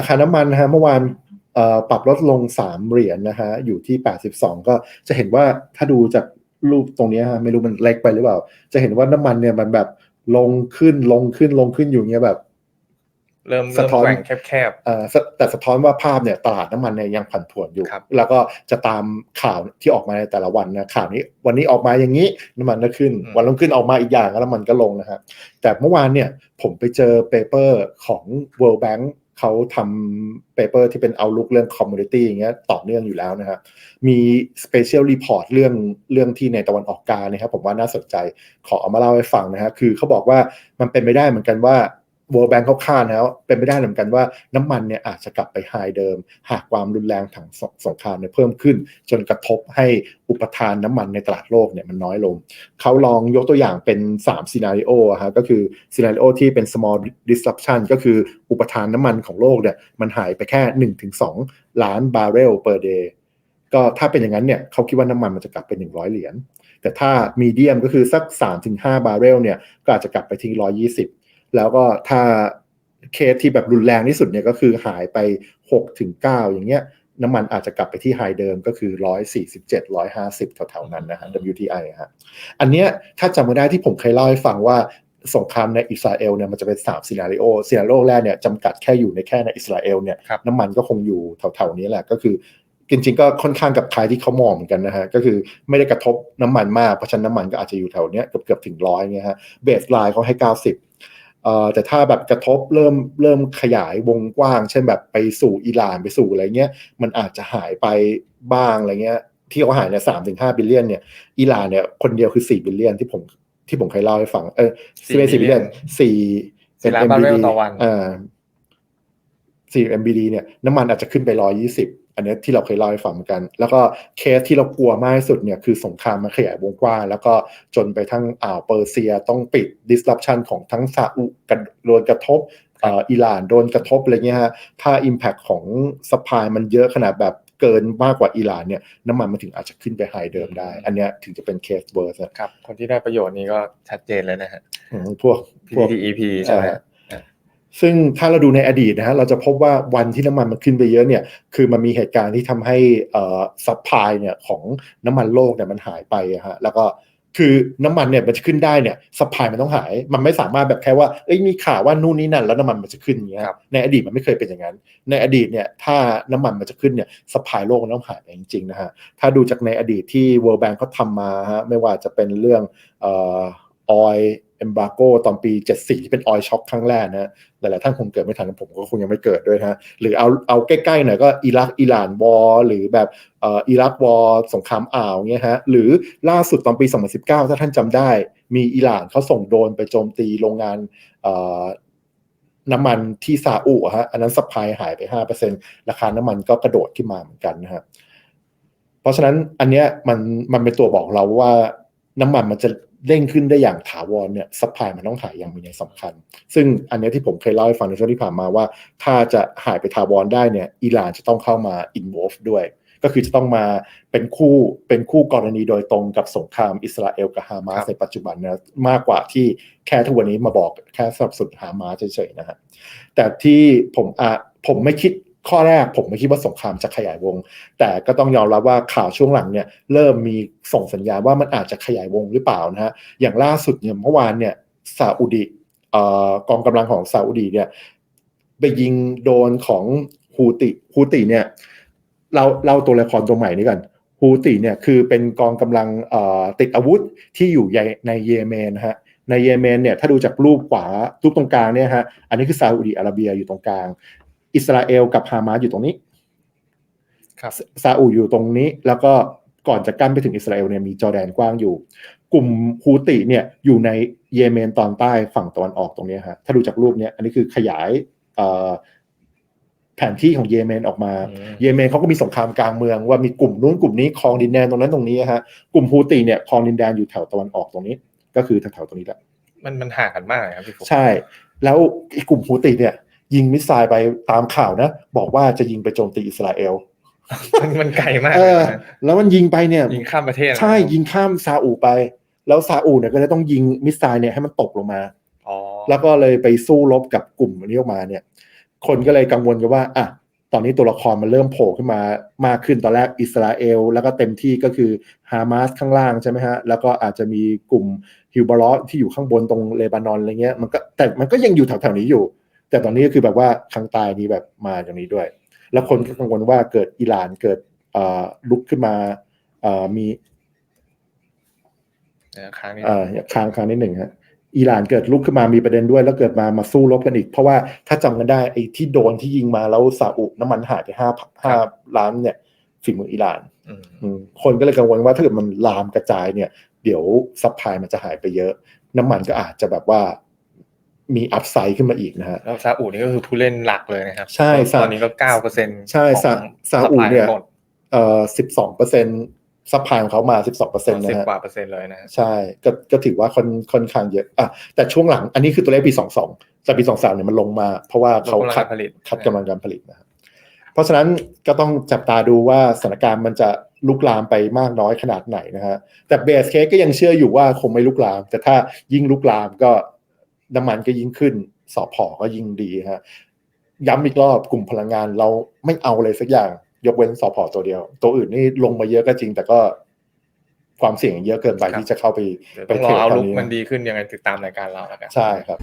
ราคาน้ำมันนะฮะเมื่อวานเอ่อปรับลดลง 3 เหรียญนะฮะอยู่ที่ 82 ก็จะเห็นว่าถ้าดูจากรูปตรงเนี้ยฮะไม่รู้มันเล็กไปหรือเปล่า จะเห็นว่าน้ำมันเนี่ยมันแบบลงขึ้นลงขึ้นลงขึ้นอยู่เงี้ยแบบ เริ่มสะเริ่มท้อนแกว่งแคบเอ่อสะแต่สะท้อนว่าภาพเนี่ยตลาดน้ำมันเนี่ยยังผันผวนอยู่ครับแล้วก็จะตามข่าวที่ออกมาในแต่ละวันนะข่าวนี้ วันนี้ออกมาอย่างนี้น้ำมันก็ขึ้น วันรุ่งขึ้นออกมาอีกอย่างแล้วน้ำมันก็ลงนะครับแต่เมื่อวานเนี่ยผมไปเจอเปเปอร์ของ World Bank เขาทำเปเปอร์ที่เป็นเอาลุกเรื่องคอมมูนิตี้อย่างเงี้ยต่อเนื่องอยู่แล้วนะครับมีสเปเชียลรีพอร์ตเรื่องเรื่องที่ในตะวันออกกลางนะครับผมว่าน่าสนใจขอเอามาเล่าให้ฟังนะฮะคือเขาบอกว่ามันเป็นไม่ได้เหมือนกันว่า World Bank เขาคาดแล้วเป็นไปได้เหมือนกันว่าน้ำมันเนี่ยอาจจะกลับไปไฮเดิม หากความรุนแรงทางสสงครามเนี่ยเพิ่มขึ้น จนกระทบให้อุปทานน้ำมันในตลาดโลกเนี่ยมันน้อยลง เขาลองยกตัวอย่างเป็น3ซีนารีโอฮะก็คือซีนารีโอที่เป็น small disruption ก็คืออุปทานน้ำมันของโลกเนี่ยมันหายไปแค่ 1-2 ล้านบาร์เรล per day ก็ถ้าเป็นอย่างนั้นเนี่ยเขาคิดว่าน้ำมันมันจะกลับไป100 เหรียญแต่ถ้ามีเดียมก็คือสัก 3-5 บาร์เรลเนี่ยก็อาจจะกลับไปที่120 แล้วก็ถ้าเคสที่แบบรุนแรงที่สุดเนี่ยก็คือหายไป 6-9อย่างเงี้ยน้ำมันอาจจะกลับไปที่ไฮเดิมก็คือ 147 150 แถวๆนั้นนะฮะ WTI ฮะอันเนี้ยถ้าจำไม่ได้ที่ผมเคยเล่าให้ฟังว่าสงครามในอิสราเอลเนี่ยมันจะเป็น3ซีนารีโอซีนารีโอแรกเนี่ยจำกัดแค่อยู่ในแค่ในอิสราเอลเนี่ยน้ำมันก็คงอยู่แถวๆนี้แหละก็คือจริงๆก็ค่อนข้างกับใครที่เขามองเหมือนกันนะฮะก็คือไม่ได้กระทบน้ำมันมากเพราะฉะนั้นน้ำมันก็อาจจะอยู่แถวเนี้ยเกือบเกือบถึงร้อยเงี้ยฮะเบสไลน์เขาให้ 90 เอ่อแต่ถ้าแบบกระทบเริ่มเริ่มขยายวงกว้าง เช่นแบบไปสู่อิหร่านไปสู่อะไรเงี้ยมันอาจจะหายไปบ้างอะไรเงี้ยที่เขาหายเนี่ยสามถึงห้าบิลเลียนเนี่ยอิหร่านเนี่ยคนเดียวคือสี่บิลเลียนที่ผมที่ผมเคยเล่าให้ฟังเออ4ไม่สี่บิลเลียนสี่สี่ล้านบาร์เรลต่อวันอ่า4 MBD เนี่ยน้ำมันอาจจะขึ้นไป120อันเนี้ยที่เราเคยเล่าให้ฟังเหมือนกัน แล้วก็เคสที่เรากลัวมากที่สุดเนี่ยคือสงครามมันขยายวงกว้างแล้วก็จนไปทั้งอ่าวเปอร์เซียต้องปิด disruption ของทั้งซาอุกันโดนกระทบเอ่ออิหร่านโดนกระทบอะไรเงี้ยฮะถ้า impact ของ supply มันเยอะขนาดแบบเกินมากกว่าอิหร่านเนี่ยน้ำมันมันถึงอาจจะขึ้นไปไฮเดิมได้ อันเนี้ยถึงจะเป็นเคสเวอร์สๆครับ คนที่ได้ประโยชน์นี้ก็ชัดเจนเลยนะฮะพวกพวก PTTEP ใช่ไหมฮะ ซึ่งถ้าเราดูในอดีตนะฮะเราจะพบว่าวันที่น้ำมันมันขึ้นไปเยอะเนี่ยคือมันมีเหตุการณ์ที่ทำให้เอ่อซัพพลายเนี่ยของน้ำมันโลกเนี่ยมันหายไปอะฮะแล้วก็คือน้ำมันเนี่ยมันจะขึ้นได้เนี่ยซัพพลายมันต้องหาย มันไม่สามารถแบบแค่ว่าเอ้ยมีข่าวว่านู่นนี่นั่นแล้วน้ำมันมันจะขึ้นอย่างเงี้ยครับในอดีตมันไม่เคยเป็นอย่างนั้น ในอดีตเนี่ยถ้าน้ำมันมันจะขึ้นเนี่ยซัพพลายโลกมันต้องหายไปจริงๆนะฮะถ้าดูจากในอดีตที่ World Bank เขาทำมาฮะไม่ว่าจะเป็นเรื่อง เอ่อ oil embargo ตอนปี 74 ที่เป็น oil shock ครั้งแรกนะหลายๆท่านคงเกิดไม่ทันผมก็คงยังไม่เกิดด้วยนะหรือเอาเอาใกล้ๆหน่อยก็อิรักอิหร่านวอร์หรือแบบอ,อิรักวอร์สงครามอ่าวเงี้ยฮะหรือล่าสุดตอนปี 2019 ถ้าท่านจำได้ มีอิหร่านเขาส่งโดรนไปโจมตีโรงงานน้ำมันที่ซาอุฮะอันนั้นสปายหายไป 5%ราคาน้ำมันก็กระโดดขึ้นมาเหมือนกันนะฮะเพราะฉะนั้นอันเนี้ยมันมันเป็นตัวบอกเราว่าน้ำมันมันจะ เร่งขึ้นได้อย่างถาวรเนี่ยสปายมันต้องหายอย่างมีนัยสำคัญ ซึ่งอันเนี้ยที่ผมเคยเล่าให้ฟังในช่วงที่ผ่านมาว่า ถ้าจะหายไปถาวรได้เนี่ยอิหร่านจะต้องเข้ามา involve ด้วย ก็คือจะต้องมาเป็นคู่เป็นคู่กรณีโดยตรงกับสงครามอิสราเอลกับฮามาครัสบในปัจจุบันนะมากกว่าที่แค่ทุกวันนี้มาบอกแค่สนับสนุนฮามาสเฉยๆนะฮะแต่ที่ผมอะผมไม่คิด ข้อแรกผมไม่คิดว่าสงครามจะขยายวง แต่ก็ต้องยอมรับว่าข่าวช่วงหลังเนี่ยเริ่มมีส่งสัญญาณว่ามันอาจจะขยายวงหรือเปล่านะฮะอย่างล่าสุดเนี่ยเมื่อวานเนี่ยซาอุดิเอ่อกองกำลังของซาอุดีเนี่ยไปยิงโดนของฮูติฮูติเนี่ยเราเราตัวละครตัวใหม่นี้กันฮูติเนี่ยคือเป็นกองกำลังติดอาวุธที่อยู่ในในเยเมนนะฮะในเยเมนเนี่ยถ้าดูจากรูปขวารูปตรงกลางเนี่ยฮะอันนี้คือซาอุดีอาระเบียอยู่ตรงกลาง อิสราเอลกับฮามาสอยู่ตรงนี้ครับซาอุอยู่ตรงนี้ แล้วก็ก่อนจะกั้นไปถึงอิสราเอลเนี่ยมีจอร์แดนกว้างอยู่ กลุ่มฮูติเนี่ยอยู่ในเยเมนตอนใต้ฝั่งตะวันออกตรงเนี้ยฮะถ้าดูจากรูปเนี้ยอันนี้คือขยายเอ่อแผนที่ของเยเมนออกมาอืมเยเมนเขาก็มีสงครามกลางเมืองว่ามีกลุ่มนู้นกลุ่มนี้ครองดินแดนตรงนั้นตรงนี้ฮะกลุ่มฮูติเนี่ยครองดินแดนอยู่แถวตะวันออกตรงนี้ ก็คือแถวๆตรงนี้แหละมันมันห่างกันมากเลยครับพี่ฟุกใช่ แล้วไอ้กลุ่มฮูติเนี่ย ยิงมิสไซล์ไปตามข่าวนะ บอกว่าจะยิงไปโจมตีอิสราเอลมันมันไกลมากเอเลยอนะแล้วมันยิงไปเนี่ย ยิงข้ามประเทศนะใช่ยิงข้ามซาอุไป แล้วซาอุเนี่ยก็เลยต้องยิงมิสไซล์เนี่ยให้มันตกลงมาอ๋อแล้วก็เลยไปสู้รบกับกลุ่มนี้ออกมาเนี่ย คนก็เลยกังวลกันว่าอะตอนนี้ตัวละครมันเริ่มโผล่ขึ้นมามากขึ้นตอนแรกอิสราเอล แล้วก็เต็มที่ก็คือฮามาสข้างล่างใช่ไหมฮะ แล้วก็อาจจะมีกลุ่มฮิวบาร์ลที่อยู่ข้างบนตรงเลบานอนอะไรเงี้ยมันก็แต่มันก็ยังอยู่แถวๆนี้อยู่ แต่ตอนนี้ก็คือแบบว่าข้างใต้นี้แบบมาอย่างนี้ด้วย แล้วคนก็กังวลว่าเกิดอิหร่านเกิดเอ่อลุกขึ้นมาเอ่อมีเดี๋ยวค้างนิดเอ่อค้างค้างนิดหนึ่งฮะอิหร่านเกิดลุกขึ้นมามีประเด็นด้วย แล้วเกิดมามาสู้รบกันอีก เพราะว่าถ้าจำกันได้ไอ้ที่โดนที่ยิงมาแล้วซาอุน้ำมันหายไปห้าห้าล้านเนี่ยฝีมืออิหร่านอืมอืมคนก็เลยกังวลว่าถ้าเกิดมันลามกระจายเนี่ย เดี๋ยวซัพพลายมันจะหายไปเยอะ น้ำมันก็อาจจะแบบว่า มีอัพไซด์ขึ้นมาอีกนะฮะแล้วซาอุนี่ก็คือผู้เล่นหลักเลยนะครับ ใช่ซาตอนนี้ก็เก้าเปอร์เซ็นต์ใช่ซาซาอุเนี่ยเอ่อสิบสองเปอร์เซ็นซัพพลายของเขามาสิบสองเปอร์เซ็นต์สิบนะฮะกว่าเปอร์เซ็นต์เลยนะฮะใช่ก็ก็ถือว่าค่อนค่อนข้างเยอะอะแต่ช่วงหลังอันนี้คือตัวเลขปี 22 แต่ปี 23เนี่ยมันลงมา เพราะว่าเขาลดกำลังคัดการผลิตคัดกำลังการผลิตนะครับเพราะฉะนั้นก็ต้องจับตาดูว่าสถานการณ์มันจะลุกลามไปมากน้อยขนาดไหนนะฮะแต่เบสเคสก็ยังเชื่ออยู่ว่าคงไม่ลุกลาม แต่ถ้ายิ่งลุกลามก็ น้ำมันก็ยิ่งขึ้น สอพอก็ยิ่งดีฮะย้ำอีกรอบกลุ่มพลังงานเราไม่เอาเลยสักอย่าง ยกเว้นสอพอตัวเดียว ตัวอื่นนี่ลงมาเยอะก็จริง แต่ก็ความเสี่ยงเยอะเกินไปที่จะเข้าไปเดี๋ยวไปต้องรเทรอดเอาตอนลุกนี้มันดีขึ้นยังไงติดตามรายการเราแล้วกันใช่ครับ